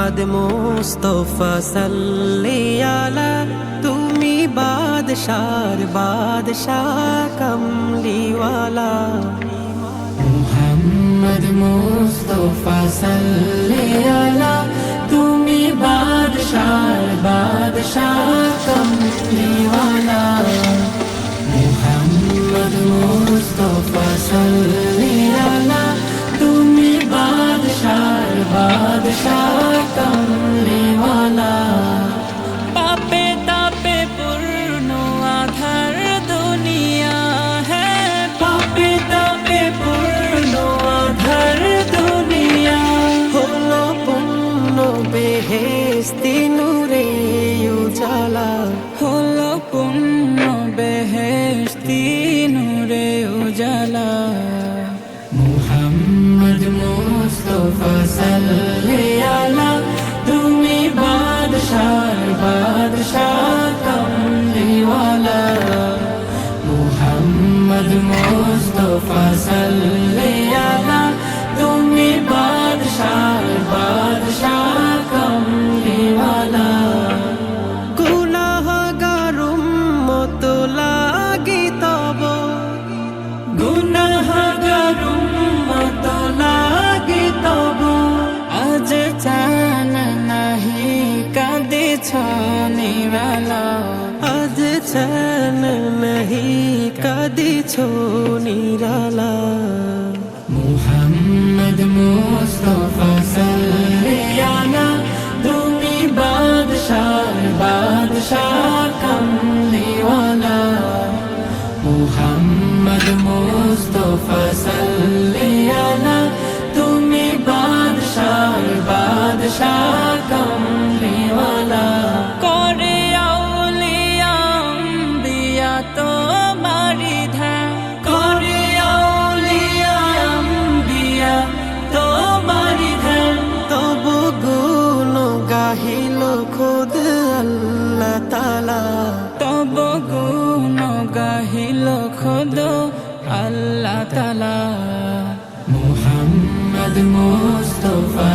মোহাম্মদ মোস্তফা সাল্লি আলা তুমি বাদশার বাদশাহ কমলিওয়ালা। মোহাম্মদ মোস্তফা সাল্লি বাদশাহ পাপে তাপে পূর্ণ আধার দুনিয়া হ্যাঁ। পাপে তাপে পূর্ণ আধার দুনিয়া। হলো পূর্ণ বেহেস্তি উজালা। হলো পূর্ণ বেহেশতি নূরে উজালা। মুস্তফা সাল্লি আলা তুমি বাদশাহ বাদশাহ কমলিওয়ালা। গুনাহগারুম মতো লাগি তব। গুনাহগারুম মত লাগে তব। আজ চান নাহি কাঁদেছ নিরালা। আজ চন নহি কদি ছো নিরালা। মুহাম্মদ তালা। তব গুণ গাহিল খোদ আল্লাহ তালা। মুহাম্মদ মুস্তফা